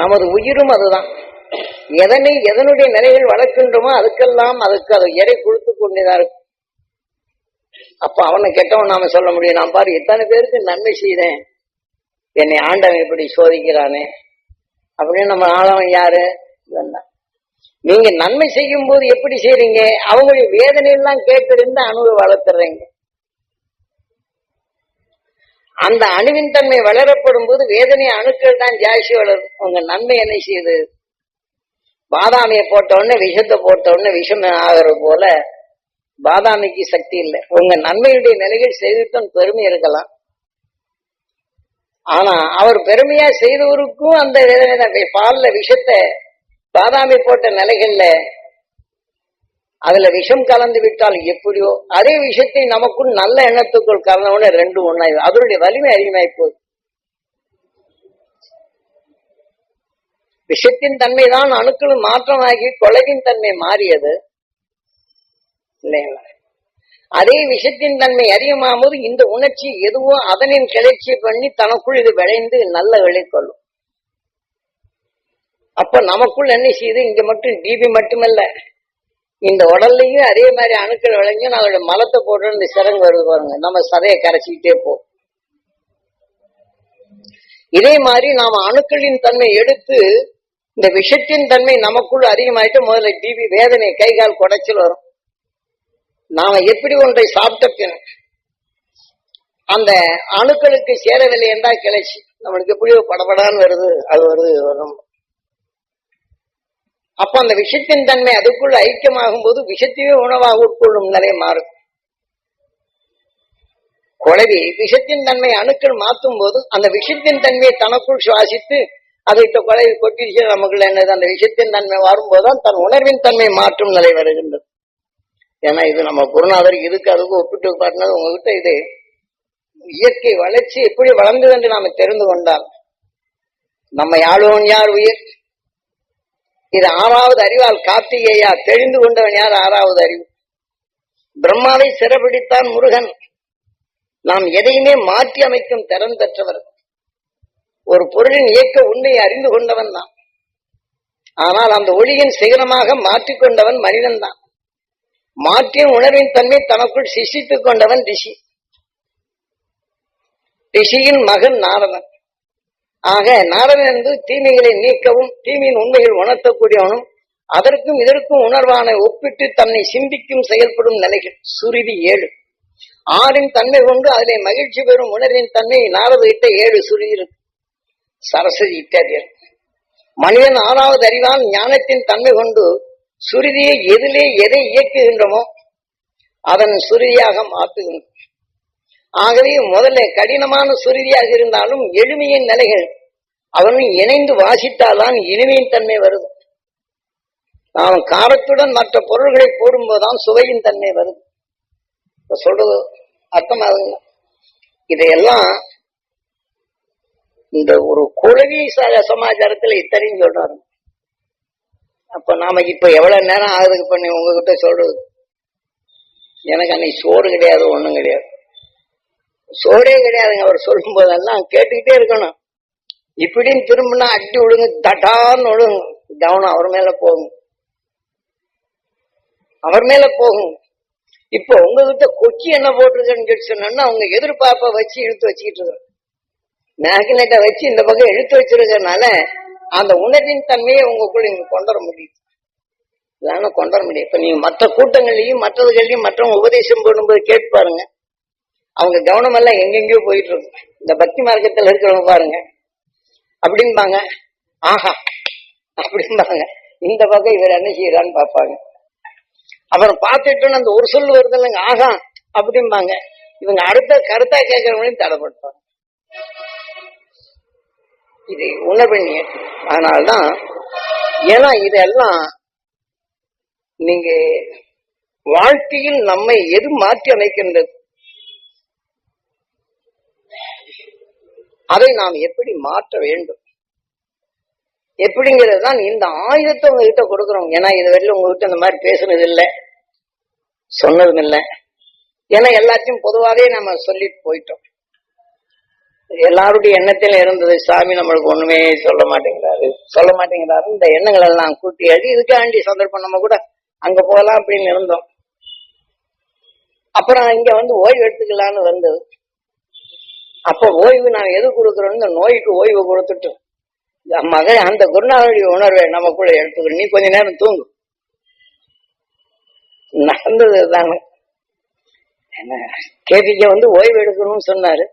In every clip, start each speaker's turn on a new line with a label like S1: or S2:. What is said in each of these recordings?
S1: நமது உயிரும் அதுதான். எதனை எதனுடைய நிலையில் வளர்க்கின்றோமோ அதுக்கெல்லாம் அதுக்கு அது எடை கொடுத்து கொண்டுதான் இருக்கும். அப்ப அவனை கெட்டவன் நாம சொல்ல முடியும். நான் பாரு எத்தனை பேருக்கு நன்மை செய்தேன். என்னை ஆண்டவன் இப்படி சோதிக்கிறானே. அப்படின்னு நம்ம ஆளவன் யாரு? நீங்க நன்மை செய்யும் போது எப்படி செய்றீங்க? அவங்களுடைய வேதனையெல்லாம் கேட்டிருந்து அணுவை வளர்த்துறீங்க. அந்த அணுவின் தன்மை வளரப்படும் போது வேதனை அணுக்கள் தான் ஜாஸ்தி வளரும். உங்க நன்மை என்ன செய்யுது? பாதாமியை போட்ட உடனே விஷத்தை போட்ட உடனே விஷம் ஆகிறது போல பாதாமிக்கு சக்தி இல்லை. உங்க நன்மையுடைய நிலையில் செய்திருக்கும் பெருமை இருக்கலாம். ஆனா அவர் பெருமையா செய்தவருக்கும் அந்த வேதனை தான். பால்ல விஷத்தை பாதாமி போட்ட நிலைகள்ல அதுல விஷம் கலந்து விட்டால் எப்படியோ அதே விஷயத்தை நமக்குள் நல்ல எண்ணத்துக்குள் கலந்தவுடனே ரெண்டு ஒண்ணாய் அதனுடைய வலிமை அதிகமாய் போகுது. விஷத்தின் தன்மைதான் அணுக்களும் மாற்றமாகி கொலையின் தன்மை மாறியது. இல்லைங்களா? அதே விஷத்தின் தன்மை அதிகமாகும் போது இந்த உணர்ச்சி எதுவோ அதனின் கிளர்ச்சி பண்ணி தனக்குள் இது விளைந்து நல்ல விளைக்கொள்ளும் அப்ப நமக்குள் என்ன செய்யுது? இங்க மட்டும் டிபி மட்டுமல்ல. இந்த உடல்லையும் அதே மாதிரி அணுக்கள் விளைஞ்சும் நம்மளோட மலத்தை போட்டு இந்த சிறங்கு வருது பாருங்க. நம்ம சதையை கரைச்சிக்கிட்டே போ இதே மாதிரி நாம அணுக்களின் தன்மை எடுத்து இந்த விஷத்தின் தன்மை நமக்குள் அதிகமாயிட்டு முதல்ல டிபி வேதனை கை கால் குடைச்சல் வரும். நாம எப்படி ஒன்றை சாப்பிட்ட பின் அந்த அணுக்களுக்கு சேரவில்லை என்றா கிளச்சி நம்மளுக்கு எப்படியோ படபடான்னு வருது அது வருது வரும். அப்ப அந்த விஷத்தின் தன்மை அதுக்குள்ள ஐக்கியமாகும் போது விஷத்தையே உணவாக உட்கொள்ளும் நிலை மாறும். குழவி விஷத்தின் தன்மை அணுக்கள் மாற்றும் போது அந்த விஷத்தின் தன்மையை தனக்குள் சுவாசித்து அதை இப்ப குழவி கொட்டிச்சு நமக்குள்ள என்னது? அந்த விஷத்தின் தன்மை வரும்போதுதான் தன் உணர்வின் தன்மை மாற்றும் நிலை வருகின்றது. ஏன்னா இது நம்ம குருநாதர் இதுக்கு அதுக்கு ஒப்பிட்டு காட்டினது உங்ககிட்ட இது இயற்கை வளர்ச்சி எப்படி வளர்ந்தது என்று நாம தெரிந்து கொண்டால் நம்ம யாழுவன் யார் உயிர்? இது ஆறாவது அறிவால் கார்த்திகேயா தெரிந்து கொண்டவன் யார்? ஆறாவது அறிவு. பிரம்மாவை சிறப்பிடித்தான் முருகன். நாம் எதையுமே மாற்றி அமைக்கும் திறன் பெற்றவர். ஒரு பொருளின் இயக்க உண்மையை அறிந்து கொண்டவன் தான். ஆனால் அந்த ஒளியின் சிகரமாக மாற்றிக்கொண்டவன் மனிதன் தான். மாற்றிய உணர்வின் தன்மை தனக்குள் சிஷித்துக் கொண்டவன் ரிஷி. ரிஷியின் மகன் நாரதன். ஆக நாரதன் என்பது தீமைகளை நீக்கவும் தீமையின் உண்மைகள் உணர்த்தக்கூடியவனும் அதற்கும் இதற்கும் உணர்வான ஒப்பிட்டு தன்னை சிந்திக்கும் செயல்படும் நிலைகள் சுருதி ஏழு. ஆறின் தன்மை கொண்டு அதிலே மகிழ்ச்சி பெறும் உணர்வின் தன்மை நாரத இட்ட ஏழு சுருதி இருக்கு சரஸ்வதி இட்டாதியர் மனிதன் ஆறாவது அறிவான் ஞானத்தின் தன்மை கொண்டு சுருதியை எதிலே எதை இயக்குகின்றமோ அதன் சுருதியாக மாற்றுகின்றோம் ஆகவே முதல்ல கடினமான சுருதியாக இருந்தாலும் எளிமையின் நிலைகள் அவனும் இணைந்து வாசித்தால்தான் இனிமையின் தன்மை வருது. நாம் காரத்துடன் மற்ற பொருள்களை போடும்போதுதான் சுவையின் தன்மை வருது. சொல்றது அர்த்தமாகுங்க இதையெல்லாம் இந்த ஒரு குழவி ச- சமாச்சாரத்துல இத்தனையும் சொல்றாரு. அப்ப நாம இப்ப எவ்வளவு நேரம் ஆகுதுக்கு பண்ணி உங்ககிட்ட சொல்றது? எனக்கு அன்னைக்கு சோறு கிடையாது ஒண்ணும் கிடையாது. சோடே கிடையாதுங்க. அவர் சொல்லும் போதெல்லாம் கேட்டுக்கிட்டே இருக்கணும். இப்படின்னு திரும்பினா அட்டி விடுங்க தட்டான்னு விடுங்க. கவனம் அவர் மேல போகும். அவர் மேல போகும். இப்போ உங்ககிட்ட கொக்கி என்ன போட்டிருக்கேன்னு சொல்லி சொன்னா உங்க எதிர்பார்ப்பை வச்சு இழுத்து வச்சுக்கிட்டு இருக்க மேக்னெட்டை வச்சு இந்த பக்கம் இழுத்து வச்சிருக்கனால அந்த உணர்வின் தன்மையை உங்களுக்குள்ள நீங்க கொண்டு வர முடியுது இல்லைன்னா கொண்டு வர முடியும் இப்ப நீங்க மற்ற கூட்டங்கள்லயும் மற்றதுகள்லயும் மற்றவங்க உபதேசம் பண்ணும்போது கேட்டு பாருங்க. அவங்க கவனம் எல்லாம் எங்கெங்கயோ போயிட்டு இருக்கும் இந்த பக்தி மார்க்கத்துல இருக்கிறவங்க பாருங்க. அப்படிம்பாங்க. ஆஹா அப்படிம்பாங்க. இந்த பக்கம் இவர் என்ன செய்யறான்னு பார்ப்பாங்க. அப்புறம் பார்த்துட்டோன்னு அந்த ஒரு சொல் வருது இல்லைங்க. ஆகா அப்படிம்பாங்க. இவங்க அடுத்த கருத்தா கேட்கறவங்களையும் தடைப்படுத்துவாங்க. இது உணர்வெண்ணி அதனால்தான் ஏன்னா இதெல்லாம் நீங்க வாழ்க்கையில் நம்மை எது மாற்றி அமைக்கின்றது? அதை நாம் எப்படி மாற்ற வேண்டும்? எப்படிங்கிறது தான் இந்த ஆயுதத்தை உங்ககிட்ட கொடுக்குறோம். ஏன்னா இது வரையிலும் உங்ககிட்ட இந்த மாதிரி பேசுனது இல்லை சொன்னதும் இல்லை ஏன்னா எல்லாத்தையும் பொதுவாகவே நம்ம சொல்லிட்டு போயிட்டோம். எல்லாருடைய எண்ணத்தில இருந்தது சாமி நம்மளுக்கு ஒண்ணுமே சொல்ல மாட்டேங்கிறாரு. சொல்ல மாட்டேங்கிறாரு. இந்த எண்ணங்கள் எல்லாம் கூட்டி அடி இதுக்காண்டி சந்தர்ப்பம் நம்ம கூட அங்க போகலாம் அப்படின்னு இருந்தோம். அப்புறம் இங்க வந்து ஓய்வு எடுத்துக்கலாம்னு வந்தது. அப்ப ஓய்வு நான் எது கொடுக்குறோம் இந்த நோய்க்கு ஓய்வு கொடுத்துட்டு மகன் அந்த குருநாதனுடைய உணர்வை நமக்குள்ள எடுத்துக்கணும் நீ கொஞ்ச நேரம் தூங்கு. நடந்தது தானே கேபிக்க வந்து ஓய்வு எடுக்கணும்னு சொன்னாரு.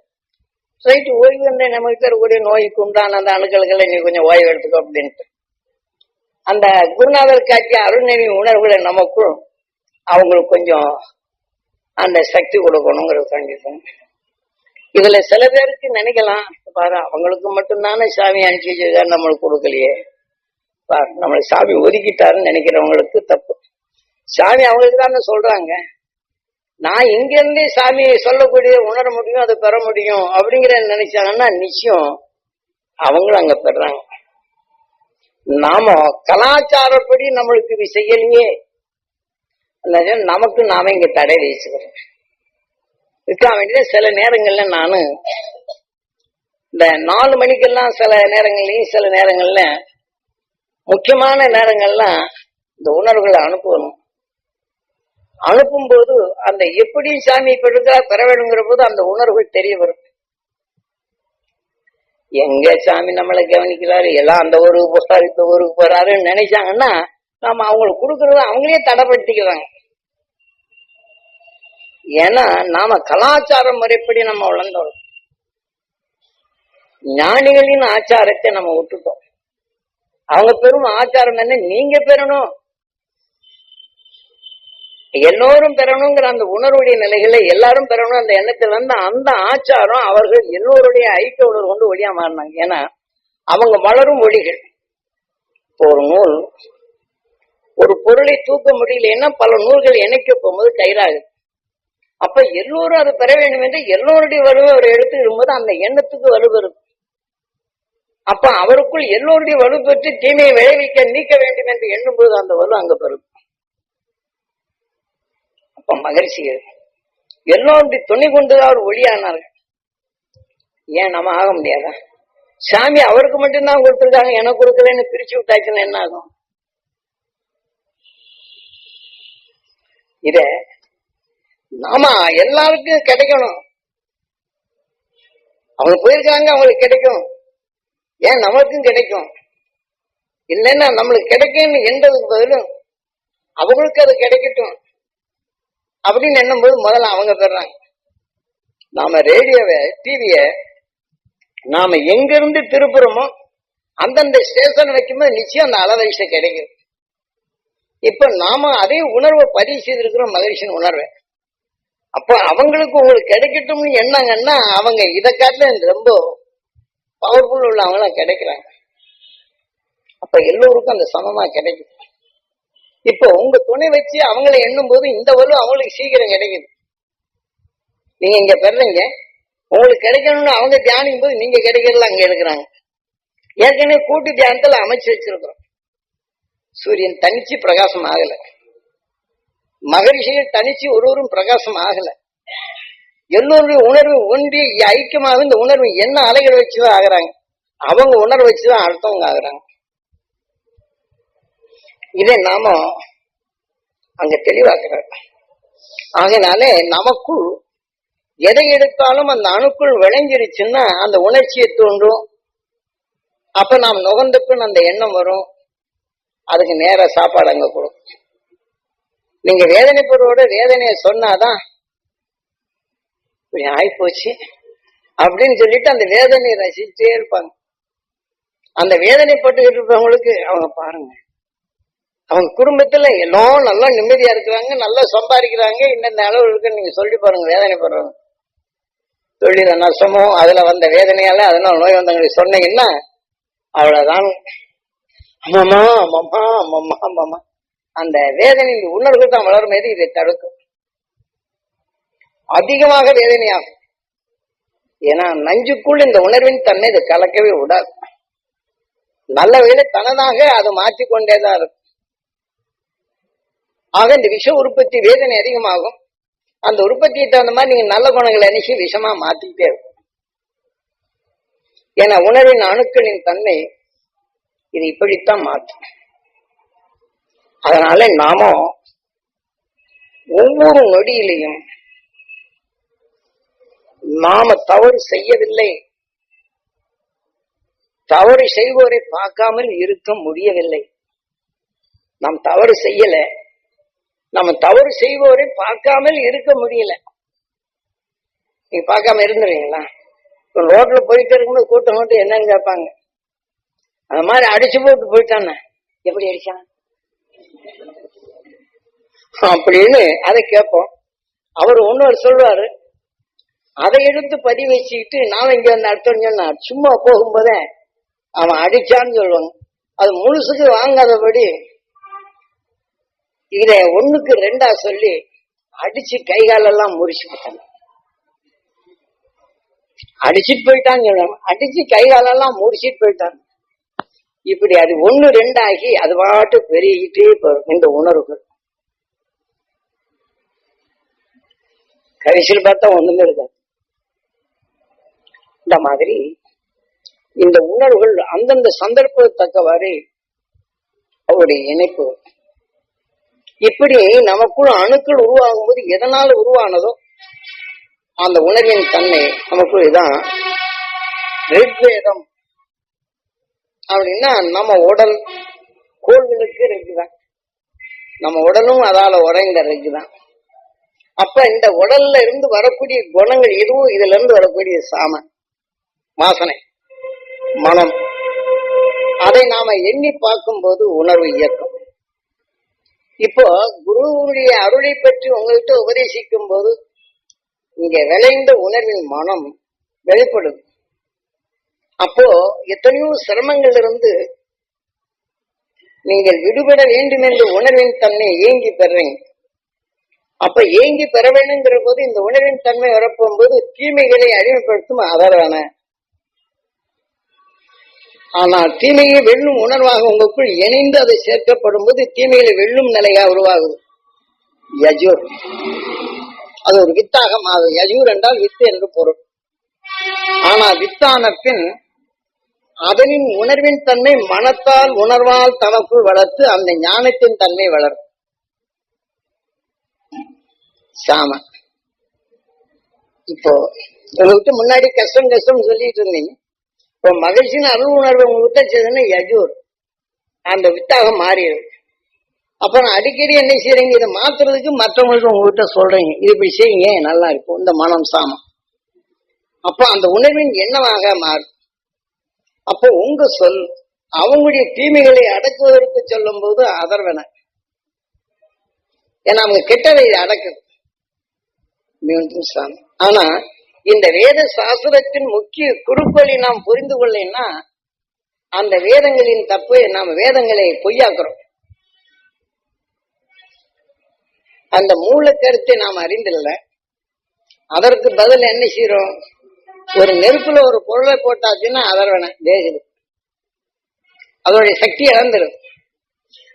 S1: ரைட்டு ஓய்வு வந்து நமக்கு இருக்கக்கூடிய நோய்க்கு உண்டான அந்த அணுக்களுக்களை நீ கொஞ்சம் ஓய்வு எடுத்துக்கோ அப்படின்ட்டு. அந்த குருநாதர் காட்சி அருள்நெறி உணர்வுகளை நமக்கும் அவங்களுக்கு கொஞ்சம் அந்த சக்தி கொடுக்கணுங்கிறது கண்டிப்பா. இதுல சில பேருக்கு நினைக்கலாம் பாரு அவங்களுக்கு மட்டும்தானே சாமி அனுப்பி வச்சிருக்காரு நம்மளுக்கு கொடுக்கலையே. பாரு நம்மளை சாமி ஒதுக்கிட்டாருன்னு நினைக்கிறவங்களுக்கு தப்பு. சாமி அவங்களுக்கு தானே சொல்றாங்க. நான் இங்கிருந்தே சாமி சொல்லக்கூடிய உணர முடியும் அதை பெற முடியும் அப்படிங்கிற நினைச்சாங்கன்னா நிச்சயம் அவங்களும் அங்க பெறாங்க. நாம கலாச்சாரப்படி நம்மளுக்கு இது செய்யலையே. நமக்கு நாம இங்க தடை வச்சுக்கிறோம் இருக்க வேண்டியது சில நேரங்கள்ல நானு இந்த நாலு மணிக்கெல்லாம் சில நேரங்கள்லயும் சில நேரங்கள்ல முக்கியமான நேரங்கள்லாம் இந்த உணர்வுகளை அனுப்பணும். அனுப்பும்போது அந்த எப்படி சாமி பெருக்கா பெற வேணுங்கிற போது அந்த உணர்வுகள் தெரிய வரும். எங்க சாமி நம்மளை கவனிக்கிறாரு எல்லாம் அந்த ஊருக்கு போறாரு இந்த ஊருக்கு போறாருன்னு நினைச்சாங்கன்னா நாம அவங்களுக்கு கொடுக்கறத அவங்களே தடைப்படுத்திக்கிறாங்க ஏன்னா நாம கலாச்சார முறைப்படி நம்ம வளர்ந்தோம். ஞானிகளின் ஆச்சாரத்தை நம்ம விட்டுட்டோம் அவங்க பெரும் ஆச்சாரம் என்ன? நீங்க பெறணும். எல்லோரும் பெறணுங்கிற அந்த உணர்வுடைய நிலைகளை எல்லாரும் பெறணும். அந்த எண்ணத்துல இருந்து அந்த ஆச்சாரம் அவர்கள் எல்லோருடைய ஐக்கிய உணர்வு கொண்டு ஒளியா மாறினாங்க. ஏன்னா அவங்க வளரும் ஒளிகள். ஒரு நூல் ஒரு பொருளை தூக்க முடியலன்னா பல நூல்கள் இணைக்க போகும்போது கயிறாகுது அப்ப எல்லோரும் அதை பெற வேண்டும் என்று எல்லோருடைய வலுவை அவர் எடுத்துக்கிடும் போது அந்த எண்ணத்துக்கு வலு வரும் அப்ப அவருக்குள் எல்லோருடைய வலு பெற்று தீமையை விளைவிக்க நீக்க வேண்டும் என்று எண்ணும்போது அந்த வலு அங்க பெறும். அப்ப மகிழ்ச்சிகள் எல்லோருடைய துணை கொண்டு அவர் ஒளியானார்கள். ஏன் நம்ம ஆக முடியாதா? சாமி அவருக்கு மட்டும்தான் கொடுத்துருக்காங்க எனக்கு கொடுக்கலன்னு பிரிச்சு விட்டாச்சுன்னா என்ன ஆகும்? இத நாம எல்லாருக்கும் கிடைக்கணும். அவங்க போயிருக்காங்க அவங்களுக்கு கிடைக்கும். ஏன் நமக்கும் கிடைக்கும்? இல்லைன்னா நம்மளுக்கு கிடைக்கும்னு என்றதுக்கு பதிலும் அவங்களுக்கு அது கிடைக்கட்டும் அப்படின்னு எண்ணும்போது முதல்ல அவங்க பெறாங்க. நாம ரேடியோவை டிவிய நாம எங்க இருந்து திருப்புறோமோ அந்தந்த ஸ்டேஷன் வைக்கும்போது நிச்சயம் அந்த அலவரிசை கிடைக்கும் இப்ப நாம அதே உணர்வை பதிவு செய்திருக்கிறோம் மகிழ்ச்சியின் உணர்வை. அப்ப அவங்களுக்கு உங்களுக்கு கிடைக்கட்டும்னு என்னங்கன்னா அவங்க இதை காட்டில ரொம்ப பவர்ஃபுல் உள்ளவங்களாம் கிடைக்கிறாங்க. அப்ப எல்லோருக்கும் அந்த சமமா கிடைக்கும். இப்போ உங்க துணை வச்சு அவங்கள எண்ணும் போது இந்த வலு அவங்களுக்கு சீக்கிரம் கிடைக்குது. நீங்க இங்க பெறீங்க உங்களுக்கு கிடைக்கணும்னு அவங்க தியானிக்கும் போது நீங்க கிடைக்கிறதுல அங்க எடுக்கிறாங்க. ஏற்கனவே கூட்டு தியானத்துல அமைச்சு வச்சிருக்கிறோம். சூரியன் தனிச்சு பிரகாசம் ஆகலை. மகரிஷிகள் தனிச்சு ஒருவரும் பிரகாசம் ஆகல. எல்லோருடைய உணர்வு ஒன்றி ஐக்கியமாக இந்த உணர்வு என்ன அலைகளை வச்சுதான் ஆகுறாங்க? அவங்க உணர்வு வச்சுதான் அடுத்தவங்க ஆகுறாங்க. இதை நாம அங்க தெளிவாக்குறாங்க ஆகினாலே நமக்குள் எதை எடுத்தாலும் அந்த அணுக்குள் விளைஞ்சிருச்சுன்னா அந்த உணர்ச்சியை தூண்டும் அப்ப நாம் நுகர்ந்துக்குன்னு அந்த எண்ணம் வரும். அதுக்கு நேர சாப்பாடு அங்க கொடுக்கும். நீங்க வேதனைப்படுவோட வேதனையை சொன்னாதான் இப்படி ஆயிப்போச்சு அப்படின்னு சொல்லிட்டு அந்த வேதனையை ரசிச்சுட்டே இருப்பாங்க. அந்த வேதனைப்பட்டுக்கிட்டு இருப்பவங்களுக்கு அவங்க பாருங்க. அவங்க குடும்பத்துல எல்லாம் நல்லா நிம்மதியா இருக்கிறாங்க நல்லா சம்பாதிக்கிறாங்க இந்த அளவு இருக்குன்னு நீங்க சொல்லி பாருங்க வேதனைப்படுறவங்க. தொழில நஷ்டமோ அதுல வந்த வேதனையால அதனால நோய் வந்தவங்களுக்கு சொன்னீங்கன்னா அவ்வளவுதான். அம்மாமா அம்மா அம்மா அம்மா அந்த வேதனையின் உணர்வு தான் வளரும் போது இதை தடுக்கும். அதிகமாக வேதனையாகும். ஏன்னா நஞ்சுக்குள் இந்த உணர்வின் தன்மை இதை கலக்கவே விடாது. நல்ல வேலை தனதாக அது மாற்றிக்கொண்டேதான் இருக்கும். ஆக இந்த விஷ உற்பத்தி வேதனை அதிகமாகும். அந்த உற்பத்திக்கு தகுந்த மாதிரி நீங்க நல்ல குணங்களை அணிச்சு விஷமா மாத்திக்கிட்டே இருக்கும். ஏன்னா உணர்வின் அணுக்களின் தன்மை இது இப்படித்தான் மாற்றும். அதனால நாம ஒவ்வொரு நொடியிலையும் நாம தவறு செய்யவில்லை. தவறு செய்வோரை பார்க்காமல் இருக்க முடியவில்லை. நாம் தவறு செய்யல. நம்ம தவறு செய்வோரை பார்க்காமல் இருக்க முடியல. நீங்க பார்க்காம இருந்துருவீங்களா? இப்ப ரோட்ல போயிட்டு இருக்கும்போது கூட்டம் மட்டும் என்னன்னு கேட்பாங்க. அந்த மாதிரி அடிச்சு போட்டு போயிட்டானே. எப்படி அடிச்சான்? அப்படின்னு அதை கேட்போம். அவர் ஒன்னொரு சொல்லுவாரு அதை எடுத்து பதி வச்சுக்கிட்டு நான் இங்க வந்து அடுத்தோன்னு சொன்னா சும்மா போகும்போதே அவன் அடிச்சான்னு சொல்லுவாங்க. அது முழுசுக்கு வாங்காதபடி இத ஒண்ணுக்கு ரெண்டா சொல்லி அடிச்சு கை காலெல்லாம் முறிச்சு போட்டாங்க அடிச்சுட்டு போயிட்டான்னு சொல்லுவாங்க அடிச்சு கை காலெல்லாம் முறிச்சிட்டு போயிட்டாங்க. இப்படி அது ஒண்ணு ரெண்டாகி அது பாட்டு பெருகிட்டே போகும் இந்த உணர்வுகள். கடைசியில் பார்த்தா ஒண்ணுமே இருக்காது இந்த மாதிரி இந்த உணர்வுகள் அந்தந்த சந்தர்ப்பத்தை தக்கவாறு அவருடைய இணைப்பு. இப்படி நமக்குள்ள அணுக்கள் உருவாகும் போது எதனால உருவானதோ அந்த உணர்வின் தன்மை நமக்குள் இதான் ரிக்வேதம். அப்படின்னா நம்ம உடல் கோள்களுக்கு ரெக்குதான். நம்ம உடலும் அதால உறைந்த ரெக்குதான். அப்ப இந்த உடல்ல இருந்து வரக்கூடிய குணங்கள் எதுவும் இதுல இருந்து வரக்கூடிய சாம வாசனை மனம். அதை நாம எண்ணி பார்க்கும்போது உணர்வு இயக்கம். இப்போ குருவுடைய அருளை பற்றி உங்கள்கிட்ட உபதேசிக்கும் போது இங்க விளைந்த உணர்வின் மனம் வெளிப்படுது. அப்போ எத்தனையோ சிரமங்கள் இருந்து நீங்கள் விடுபட வேண்டும் என்ற உணர்வின் தன்மை ஏங்கி பெறீங்க அப்ப ஏங்கி பெற வேணுங்கிற போது இந்த உணர்வின் தன்மை வரப்போகும்போது தீமைகளை அறிமுகப்படுத்தும் அதரான ஆனால் தீமையை வெல்லும் உணர்வாக உங்களுக்குள் இணைந்து அதை சேர்க்கப்படும் போது தீமைகளை வெல்லும் நிலையா உருவாகுது. யஜூர். அது ஒரு வித்தாக மாறும் யஜூர் என்றால் வித்து என்று பொருள். ஆனா வித்தான பின் அதனின் உணர்வின் தன்மை மனத்தால் உணர்வால் தனக்குள் வளர்த்து அந்த ஞானத்தின் தன்மை வளரும் சாம. இப்போ உங்களுக்கு முன்னாடி கஷ்டம் கஷ்டம் சொல்லிட்டு இருந்தீங்க. இப்போ மகிழ்ச்சின்னு அருள் உணர்வு உங்ககிட்ட செய்ததுன்னா யஜூர். அந்த வித்தாக மாறிடுது அப்ப நான் அடிக்கடி என்ன செய்யறீங்க இதை மாத்துறதுக்கு மற்றவங்களுக்கு உங்ககிட்ட சொல்றீங்க. இது இப்படி செய்யுங்க நல்லா இருக்கும். இந்த மனம் சாமம். அப்ப அந்த உணர்வின் என்னவாக மாறும். அப்போ உங்க சொல் அவங்களுடைய தீமைகளை அடக்குவதற்கு சொல்லும் போது அதர்வன. ஏன்னா அவங்க கெட்டதை அடக்குது. மீண்டும் சாமி ஆனா இந்த வேத சாஸ்திரத்தின் முக்கிய குறுக்களை நாம் புரிந்து கொள்ளேன்னா அந்த வேதங்களின் தப்பு நாம் வேதங்களை பொய்யாக்குறோம். அந்த மூல கருத்தை நாம் அறிந்தில்லை. அதற்கு பதில் என்ன செய்யறோம் ஒரு நெருப்புல ஒரு பொருளை போட்டாச்சுன்னா அதர்வன தேகுது அதோடைய சக்தி இழந்துடும்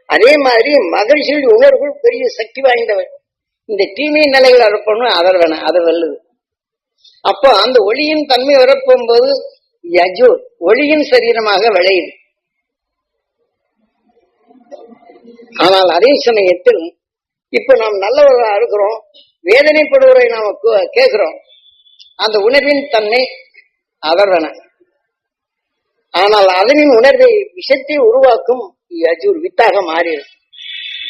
S1: அதே மாதிரி மகிழ்ச்சியுடைய உணர்வுகள் பெரிய சக்தி வாய்ந்தவர். இந்த தீமை நிலைகள் அறுப்பணும் அதர்வன அது வெல்லுது. அப்போ அந்த ஒளியின் தன்மை வரப்போகும்போது யஜு ஒளியின் சரீரமாக விளையுது. ஆனால் அதே சமயத்தில் இப்ப நாம் நல்லவர்களா இருக்கிறோம் வேதனைப்படுவரை நாம கேட்கிறோம். அந்த உணர்வின் தன்மை அதர்வன ஆனால் அதனின் உணர்வை விஷத்தை உருவாக்கும் யஜூர் வித்தாக மாறிடும்.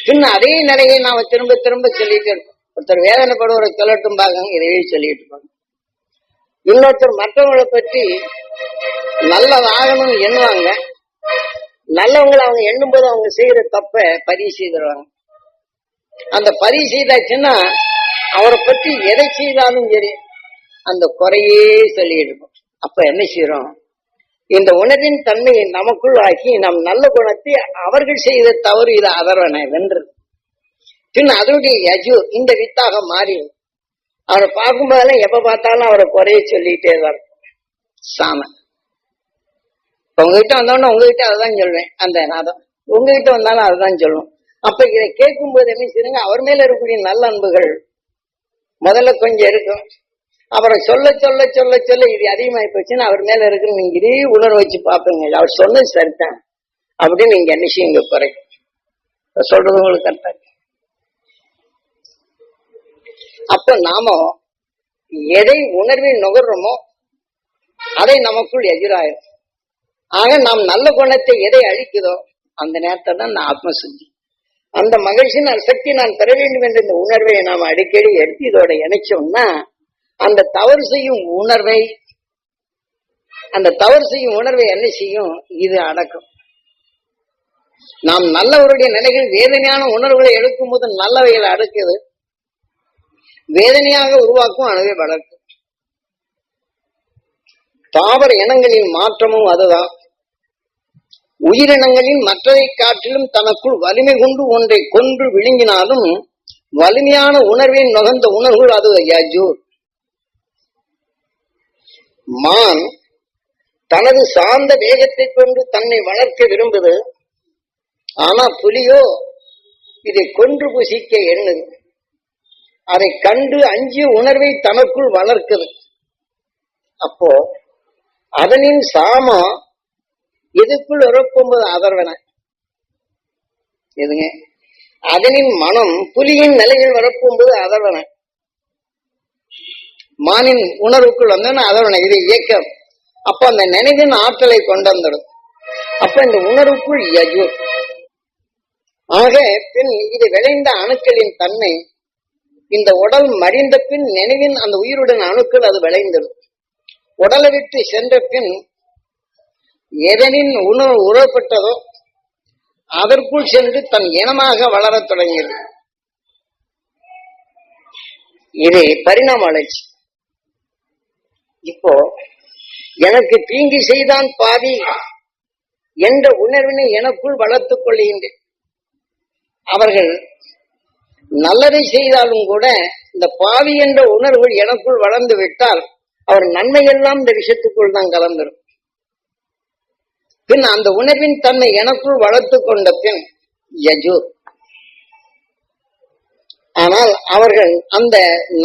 S1: பின்ன அதே நிலையை நாம திரும்ப திரும்ப சொல்லிட்டு இருக்கோம் ஒருத்தர் வேதனைப்படுவரை சொல்லட்டும் பாருங்க இதையே சொல்லிட்டு இருப்பாங்க. இன்னொருத்தர் மற்றவங்களை பற்றி நல்லதாகணும்னு எண்ணுவாங்க. நல்லவங்களை அவங்க எண்ணும் போது அவங்க செய்யற தப்ப பதிவு செய்திருவாங்க. அந்த பதிவு செய்தாச்சுன்னா அவரை பற்றி எதை செய்தாலும் சரி அந்த குறையே சொல்லிட்டு இருக்கும் அப்ப என்ன செய்யறோம் இந்த உணர்வின் தன்மையை நமக்குள் ஆக்கி நம் நல்ல குணத்தை அவர்கள் செய்த தவறு இது அதர்வனை வென்று. பின் அதனுடைய யஜு இந்த வித்தாக மாறி. அவரை பார்க்கும்போதெல்லாம் எப்ப பார்த்தாலும் அவரை குறைய சொல்லிட்டே தான் இருக்கும். சாம உங்ககிட்ட வந்தோடனே உங்ககிட்ட அதுதான் சொல்வேன் அந்த நாதம். உங்ககிட்ட வந்தாலும் அதுதான் சொல்லுவோம் அப்ப இதை கேட்கும் போது என்ன செய்யுங்க அவர் மேல இருக்கக்கூடிய நல்ல அன்புகள் முதல்ல கொஞ்சம் இருக்கும். அப்புறம் சொல்ல சொல்ல சொல்ல சொல்ல இது அதிகமாகி போச்சுன்னு அவர் மேல இருக்கிற நீங்க இதே உணர்வு வச்சு பார்ப்பீங்க. அவர் சொன்னது சரிதான். அப்படின்னு நீங்க என்ன செய்யுங்க குறை. சொல்றது உங்களுக்கு கரெக்டா அப்ப நாம எதை உணர்வில் நுகர்றோமோ அதை நமக்குள் எதிராயிரும். ஆக நாம் நல்ல குணத்தை எதை அழிக்குதோ அந்த நேரத்தை தான் நான் ஆத்மசுத்தி. அந்த மகிழ்ச்சி நான் சக்தி நான் பெற வேண்டும் என்ற இந்த உணர்வை நாம் அடிக்கடி எடுத்து இதோட இணைச்சோம்னா அந்த தவறு செய்யும் உணர்வை அந்த தவறு செய்யும் உணர்வை என்ன செய்யும்? இது அடக்கும். நாம் நல்லவருடைய நிலைகள் வேதனையான உணர்வுகளை எடுக்கும் போது நல்லவைகளை அடக்குது. வேதனையாக உருவாக்கும் அணுவை வளர்க்கும். தாவர இனங்களின் மாற்றமும் அதுதான். உயிரினங்களின் மற்றதை காட்டிலும் தனக்குள் வலிமை கொண்டு ஒன்றை கொன்று விழுங்கினாலும் வலிமையான உணர்வின் நுகர்ந்த உணர்வுகள் அது யஜூர். மான் தனது சார்ந்த வேகத்தை கொண்டு தன்னை வளர்க்க விரும்புது. ஆனா புலியோ இதை கொன்று புசிக்க எண்ணுது. அதை கண்டு அஞ்சிய உணர்வை தனக்குள் வளர்க்குது. அப்போ அதனின் சாமா எதுக்குள் இறக்கும்போது அதர்வன? எதுங்க? அதனின் மனம் புலியின் நிலையில் வரப்போகும்போது அதர்வன. மானின் உணர்வுக்குள் வந்தோன்னா அதோட இது இயக்கம். அப்ப அந்த நினைவின் ஆற்றலை கொண்டு வந்துடும் அப்ப இந்த உணர்வுக்குள் யஜு. ஆக பின் இது விளைந்த அணுக்களின் தன்மை இந்த உடல் மறிந்த பின் நினைவின் அந்த உயிருடன் அணுக்கள் அது விளைந்தது. உடலை விட்டு சென்ற பின் எதனின் உணவு உறப்பட்டதோ அதற்குள் சென்று தன் இனமாக வளரத் தொடங்கியது. இது பரிணாம வளர்ச்சி. இப்போ எனக்கு தீங்கு செய்தான் பாவி என்ற உணர்வினை எனக்குள் வளர்த்துக் கொள்கின்றேன் அவர்கள் நல்லதை செய்தாலும் கூட இந்த பாவி என்ற உணர்வு எனக்குள் வளர்ந்து விட்டால் அவர் நன்மையெல்லாம் இந்த விஷயத்துக்குள் தான் கலந்துரும். பின் அந்த உணர்வின் தன்மை எனக்குள் வளர்த்து கொண்ட பின் யஜு. ஆனால் அவர்கள் அந்த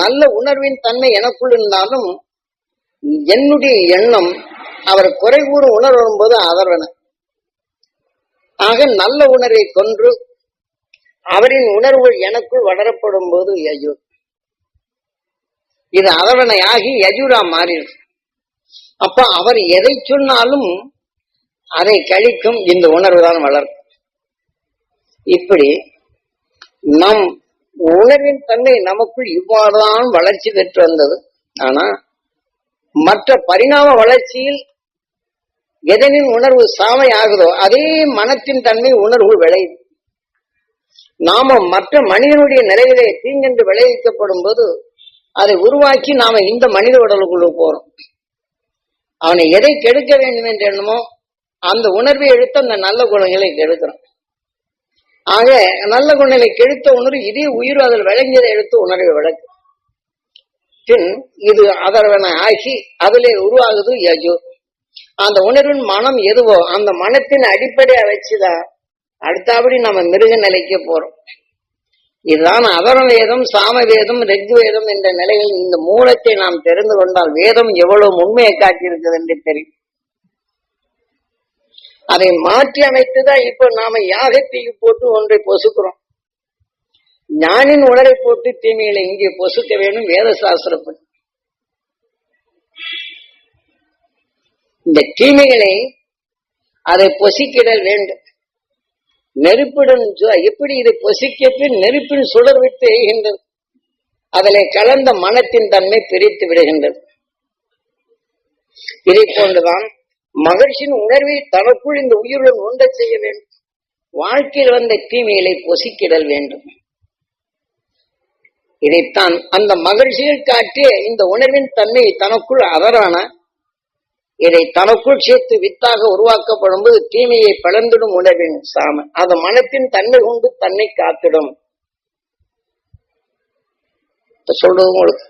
S1: நல்ல உணர்வின் தன்மை எனக்குள் இருந்தாலும் என்னுடைய எண்ணம் அவர் குறை கூறும் உணர்வு வரும்போது அதர்வன ஆக நல்ல உணர்வை கொன்று அவரின் உணர்வுகள் எனக்குள் வளரப்படும் போது யஜூர். இது அதவணையாகி யஜூரா மாறிடும். அப்ப அவர் எதை சொன்னாலும் அதை கழிக்கும் இந்த உணர்வு தான் வளரும். இப்படி நம் உணர்வின் தன்மை நமக்குள் இவ்வாறுதான் வளர்ச்சி பெற்று வந்தது. ஆனா மற்ற பரிணாம வளர்ச்சியில் எதனின் உணர்வு சாமை ஆகுதோ அதே மனத்தின் தன்மை உணர்வு விளையுது நாம மற்ற மனிதனுடைய நிலைகளை தீங்கென்று விளைவிக்கப்படும் போது அதை உருவாக்கி நாம இந்த மனித உடலுக்குள்ள போறோம். அவனை எதை கெடுக்க வேண்டும் என்று எண்ணமோ அந்த உணர்வை எடுத்து அந்த நல்ல குணங்களை கெடுக்கிறோம். ஆக நல்ல குணங்களை கெடுத்த உணர்வு இதே உயிர் அதில் விளங்கியதை எடுத்து உணர்வை விளக்கு பின் இது அதர்வன ஆகி அதிலே உருவாகுது யஜு. அந்த உணர்வின் மனம் எதுவோ அந்த மனத்தின் அடிப்படையை வச்சுதான் அடுத்தபடி நம்ம மிருக நிலைக்கு போறோம். இதுதான் அதர வேதம் சாம வேதம் ரெக் வேதம் என்ற நிலையில் இந்த மூலத்தை நாம் தெரிந்து கொண்டால் வேதம் எவ்வளவு உண்மையை காட்டியிருக்கிறது என்று தெரியும். அதை மாற்றி அமைத்துதான் இப்ப நாம யாகத்தீக்கு போட்டு ஒன்றை பொசுக்கிறோம். ஞானின் உணரை போட்டு தீமைகளை இங்கே பொசுக்க வேண்டும் வேத சாஸ்திரப்படி. இந்த தீமைகளை அதை பொசிக்கிடல் வேண்டும். நெருப்புடன் எப்படி இதை பொசிக்க நெருப்பின் சுடர் விட்டு எய்கின்றது? அதிலே கலந்த மனத்தின் தன்மை பிரித்து விடுகின்றது. இதை போன்றுதான் மகிழ்ச்சியின் உணர்வை தனக்குள் இந்த உயிருடன் ஒன்ற செய்ய வேண்டும். வாழ்க்கையில் வந்த தீமைகளை பொசிக்கிடல் வேண்டும். இதைத்தான் அந்த மகிழ்ச்சியில் காட்டிய இந்த உணர்வின் தன்மை தனக்குள் அதரான இதை தனக்குள் சேர்த்து வித்தாக உருவாக்கப்படும் போது தீமையை பிளந்திடும் உணர்வின் சாம அது மனத்தின் தன்மை கொண்டு தன்னை காத்திடும். சொல்றது உங்களுக்கு.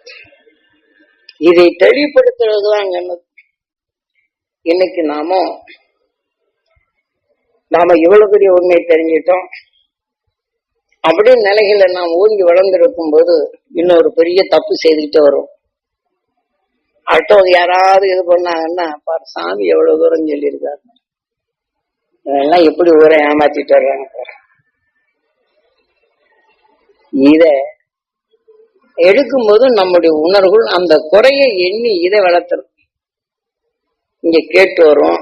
S1: இதை தெளிவுபடுத்துறதுதான் கண்ணு இன்னைக்கு நாம நாம இவ்வளவு பெரிய உண்மை தெரிஞ்சிட்டோம் அப்படின்னு நிலைகளை நாம் ஓங்கி வளர்ந்திருக்கும் போது இன்னொரு பெரிய தப்பு செய்துக்கிட்டே வரும். அடுத்தவங்க யாராவது இது பண்ணாங்கன்னா பாரு சாமி எவ்வளவு தூரம் சொல்லியிருக்காரு. இதெல்லாம் எப்படி ஊரை ஏமாத்திட்டு வர்றாங்க பாரு. இத எடுக்கும்போது நம்முடைய உணர்வுகள் அந்த குறையை எண்ணி இதை வளர்த்துரும். இங்க கேட்டு வரும்.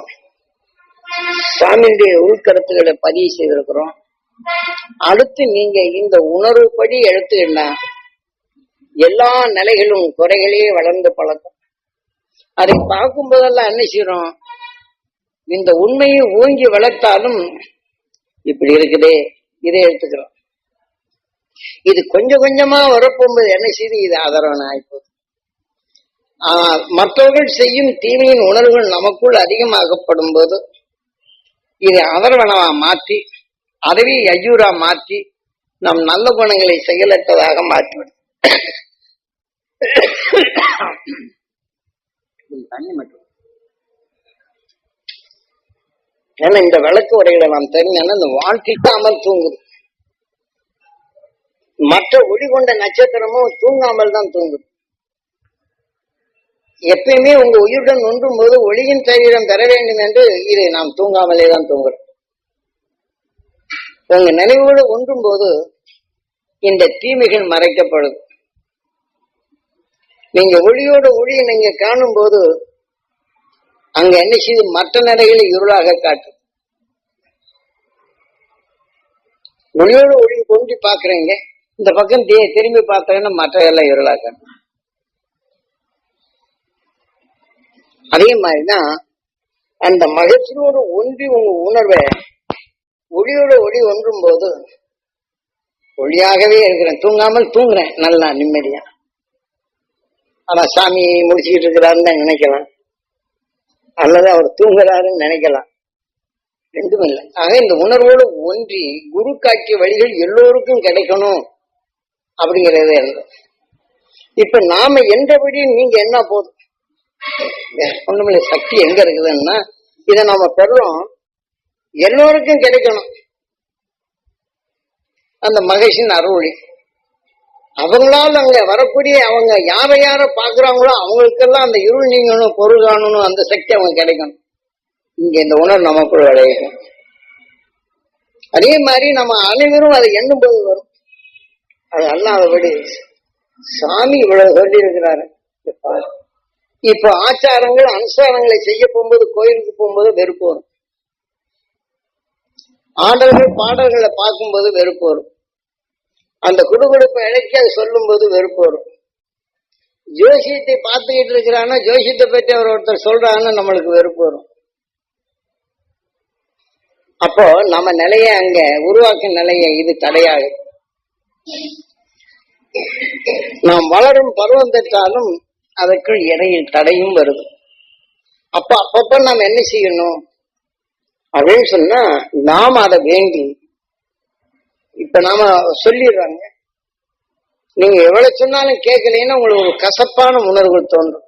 S1: சாமியுடைய உள்கருத்துக்களை பதிவு செய்திருக்கிறோம். அடுத்து நீங்க இந்த உணர்வுப்படி எடுத்துக்கிட்டா எல்லா நிலைகளும் குறைகளே வளர்ந்து பழக்கம். அதை பார்க்கும் போதெல்லாம் என்ன செய்யறோம்? இந்த உண்மையை ஓங்கி வளர்த்தாலும் இப்படி இருக்குதே இதை எடுத்துக்கிறோம். இது கொஞ்சம் கொஞ்சமா வரப்போகும்போது என்ன செய்து? இது ஆதரவன ஆயிப்போகுது. மற்றவர்கள் செய்யும் தீமையின் உணர்வுகள் நமக்குள் அதிகமாகப்படும் போது இதை அதர்வனவா மாற்றி அதவே ஐயூரா மாற்றி நம் நல்ல குணங்களை செயலற்றதாக மாற்றிவிடும். தண்ணி மட்டும். ஏன்னா இந்த விளக்கு உரைகளை நாம் தெரிஞ்சோன்னா இந்த வாழ்க்கைக்காமல் தூங்குது. மற்ற ஒளி கொண்ட நட்சத்திரமும் தூங்காமல் தான் தூங்குது. எப்பயுமே உங்க உயிருடன் ஒன்றும் போது ஒளியின் சரீரம் பெற வேண்டும் என்று இதை நாம் தூங்காமலே தான் தூங்குறோம். உங்க நினைவோடு ஒன்றும் போது இந்த தீமைகள் மறைக்கப்படுது நீங்க ஒளியோட ஒளியை நீங்க காணும் போது அங்க என்ன செய்து மற்ற நிலைகளை இருளாக காட்டும். ஒளியோட ஒளி கொண்டு பாக்குறீங்க இந்த பக்கம் திரும்பி பார்த்தீங்கன்னா மற்ற எல்லாம் இருளாக காட்டும். அதே மாதிரிதான் அந்த மகிழ்ச்சியோட ஒன்றி உங்க உணர்வை ஒளியோட ஒளி ஒன்றும் போது ஒளியாகவே இருக்கிறேன். தூங்காமல் தூங்குறேன். நல்லா நிம்மதியா. ஆனா சாமி முடிச்சுக்கிட்டு இருக்கிறாருன்னு தான் நினைக்கலாம். அல்லது அவர் தூங்குறாருன்னு நினைக்கலாம். ரெண்டும் இல்லை. ஆக இந்த உணர்வோடு ஒன்றி குரு காட்டிய வழிகள் எல்லோருக்கும் கிடைக்கணும் அப்படிங்கறதே இப்ப நாம எந்தபடி நீங்க என்ன போதும் ஒண்ணுமில்ல. சக்தி எங்க இருக்குதுன்னா இதை நாம பெறோம் எல்லோருக்கும் கிடைக்கணும். அந்த மகேஷின் அருளி. அவங்களால அங்க வரக்கூடிய அவங்க யாரை யார பாக்குறாங்களோ அவங்களுக்கெல்லாம் அந்த இருள் நீங்கணும் பொருள் காணணும் அந்த சக்தி அவங்க கிடைக்கணும். இங்க இந்த உணர்வு நமக்குள் விளையும் அதே மாதிரி நம்ம அனைவரும் அதை எண்ணும் போது வரும். அது அல்லாதபடி சாமி இவ்வளவு சொல்லி இருக்கிறாரு இப்ப ஆச்சாரங்கள் அனுசாரங்களை செய்ய போகும்போது கோயிலுக்கு போகும்போது வெறுப்பு வரும். ஆடல்கள் பாடல்களை பார்க்கும்போது வெறுப்பு வரும். அந்த குடுகுடுப்பை இழைக்கி அதை சொல்லும் போது வெறுப்பு வரும். ஜோசியத்தை பார்த்துக்கிட்டு இருக்கிறான்னா ஜோசியத்தை பற்றி அவர் ஒருத்தர் சொல்றான்னு நம்மளுக்கு வெறுப்பு வரும். அப்போ நம்ம நிலைய அங்க உருவாக்கும் நிலைய இது தடையாக நாம் வளரும் பருவம் பெற்றாலும் அதற்குள் இடையில் தடையும் வருது. அப்ப அப்பப்ப நாம் என்ன செய்யணும்? அப்படின்னு சொன்னா நாம் அதை வேண்டி இப்ப நாம சொல்லிடுறாங்க. நீங்க எவ்வளவு சொன்னாலும் கேட்கலைன்னா உங்களுக்கு ஒரு கசப்பான உணர்வுகள் தோன்றும்.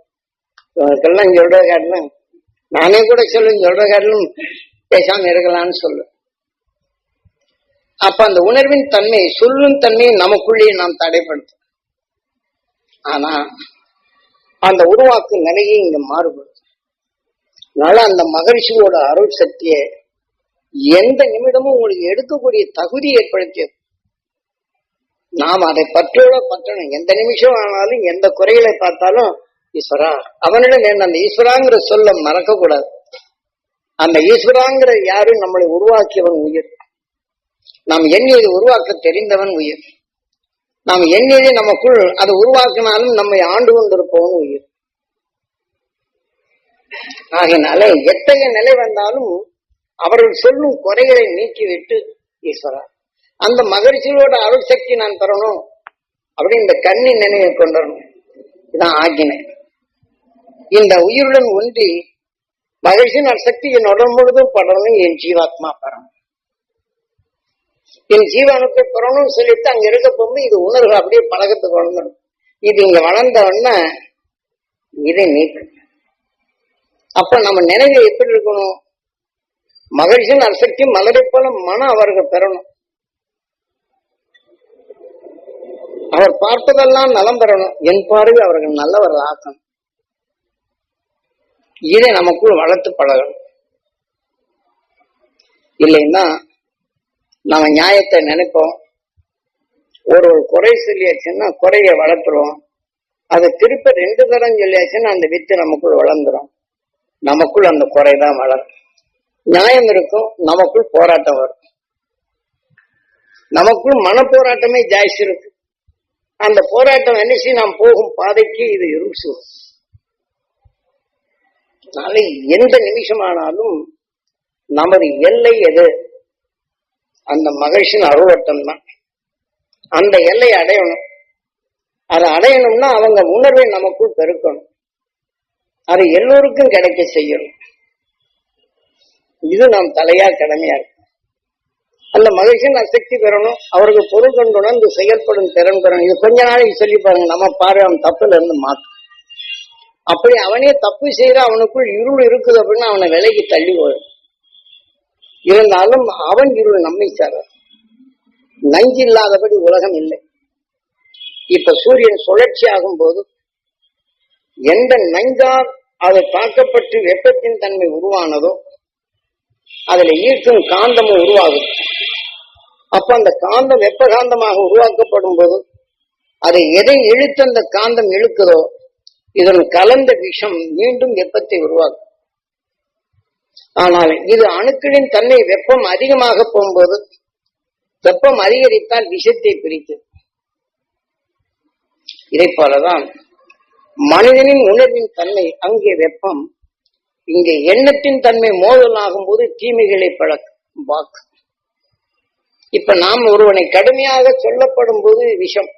S1: இவங்களுக்கெல்லாம் சொல்ற காட்டிலும் நானே கூட சொல்லுங்க சொல்ற காட்டிலும் பேசாம இருக்கலாம்னு சொல்லு அப்ப அந்த உணர்வின் தன்மை சொல்லும் தன்மையை நமக்குள்ளேயே நாம் தடைப்படுத்தும். ஆனா அந்த உருவாக்கும் நிலையை இங்க மாறுபடும். அதனால அந்த மகரிஷியோட அருள் சக்தியை எந்த நிமிடமும் உங்களுக்கு எடுக்கக்கூடிய தகுதி ஏற்படுத்தியது. நாம் அதை பற்றோட பற்றணும். எந்த நிமிஷம் ஆனாலும் எந்த குறைகளை பார்த்தாலும் ஈஸ்வரா அவனிடம் என்ன அந்த ஈஸ்வராங்கிற சொல்ல மறக்க கூடாது அந்த ஈஸ்வராங்கிற யாரும் நம்மளை உருவாக்கியவன் உயிர். நாம் எண்ணியது உருவாக்க தெரிந்தவன் உயிர். நாம் எண்ணியதை நமக்குள் அதை உருவாக்கினாலும் நம்மை ஆண்டு கொண்டிருப்பவன் உயிர். ஆகினால எத்தகைய நிலை வந்தாலும் அவர்கள் சொல்லும் குறைகளை நீக்கிவிட்டு ஈஸ்வரா அந்த மகிழ்ச்சியோட அருள் சக்தி நான் பெறணும் அப்படின்னு இந்த கண்ணி நினைவை கொண்டுறணும் இதான் ஆக்கினை இந்த உயிருடன் ஒன்றி மகிழ்ச்சியின் சக்தி என் உடல் முழுதும் படணும் என் ஜீவாத்மா பெறணும் என் ஜீவானுக்கு பெறணும்னு சொல்லிட்டு அங்க இருக்க போகும்போது இது உணர்வு அப்படியே பழகத்துக்கு வளர்ந்துடும். இது இங்க வளர்ந்த உடனே இதை நீக்கணும் அப்ப நம்ம நினைவு எப்படி இருக்கணும்? மகிழ்ச்சியின் அசக்தி மலரை போல மனம் அவர்கள் பெறணும். அவர் பார்த்ததெல்லாம் நலம் பெறணும். என் பார்வை அவர்கள் நல்லவர் ஆக்கணும். இதை நமக்குள் வளர்த்து பழகணும். இல்லைன்னா நம்ம நியாயத்தை நினைப்போம். ஒரு ஒரு குறை சொல்லியாச்சுன்னா குறைய வளர்த்துருவோம். அதை திருப்ப ரெண்டு தரம் சொல்லியாச்சுன்னா அந்த வித்து நமக்குள் வளர்ந்துரும். நமக்குள் அந்த குறைதான் வளரும். நியாயம் இருக்கும் நமக்குள் போராட்டம் வரும். நமக்குள் மன போராட்டமே ஜாஸ்தி இருக்கு. அந்த போராட்டம் என்ன நாம் போகும் பாதைக்கு இது இருசு நாளை எந்த நிமிஷமானாலும் நமது எல்லை எது? அந்த மகிழ்ச்சியின் அருவட்டம் தான் அந்த எல்லையை அடையணும். அதை அடையணும்னா அவங்க உணர்வை நமக்குள் பெருக்கணும். அது எல்லோருக்கும் கிடைக்க செய்யணும் இது நாம் தலையா கடமையா இருக்கும் அந்த மகிழ்ச்சியின் அசக்தி பெறணும். அவருக்கு பொருள் கொண்டுணர்ந்து செயல்படும் திறன் பெறணும். இது கொஞ்ச நாளைக்கு சொல்லி பாருங்க. நம்ம பாரு அவன் தப்புல இருந்து மாற்றும் அப்படி அவனே தப்பு செய்யற அவனுக்குள் இருள் இருக்குது அப்படின்னு அவனை விலைக்கு தள்ளி போயிடும் இருந்தாலும் அவன் இருள் நம்மை சார் நஞ்சு இல்லாதபடி உலகம் இல்லை. இப்ப சூரியன் சுழற்சி ஆகும் போது எந்த நஞ்சால் அது தாக்கப்பட்டு வெப்பத்தின் தன்மை உருவானதோ அதுல ஈர்க்கும் காந்தமும் உருவாகும். அப்ப அந்த காந்தம் வெப்ப காந்தமாக உருவாக்கப்படும் போது அதை எதை இழுத்து அந்த காந்தம் இழுக்குதோ இதன் கலந்த விஷம் மீண்டும் வெப்பத்தை உருவாக்கும். ஆனால் இது அணுக்களின் தன்மை வெப்பம் அதிகமாக போகும்போது வெப்பம் அதிகரித்தால் விஷத்தை பிரித்து இதை போலதான் மனிதனின் உணர்வின் தன்மை அங்கே வெப்பம். இங்கே எண்ணத்தின் தன்மை மோதல் ஆகும்போது தீமைகளை பழக்கும் வாக்கு. இப்ப நாம் ஒருவனை கடுமையாக சொல்லப்படும் போது விஷம்.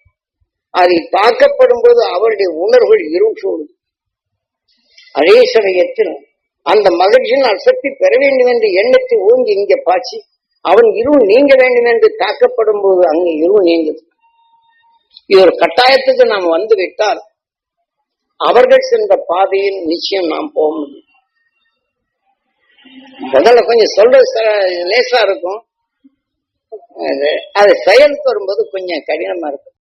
S1: அதை தாக்கப்படும் போது அவருடைய உணர்வுகள் இருசூடும் அதே சமயத்தில் அந்த மகிழ்ச்சியின் அசக்தி பெற வேண்டும் என்ற எண்ணத்தை ஓங்கி இங்கே பாய்ச்சி அவன் இருள் நீங்க வேண்டும் என்று தாக்கப்படும் போது அங்கே இருள் நீங்குது. இது ஒரு கட்டாயத்துக்கு நாம் வந்து விட்டால் அவர்கள் சென்ற பாதையில் நிச்சயம் நாம் போக முடியும். முதல்ல கொஞ்சம் சொல்றது லேசா இருக்கும். அது- அது செயலுக்கு வரும்போது கொஞ்சம் கடினமா இருக்கும்.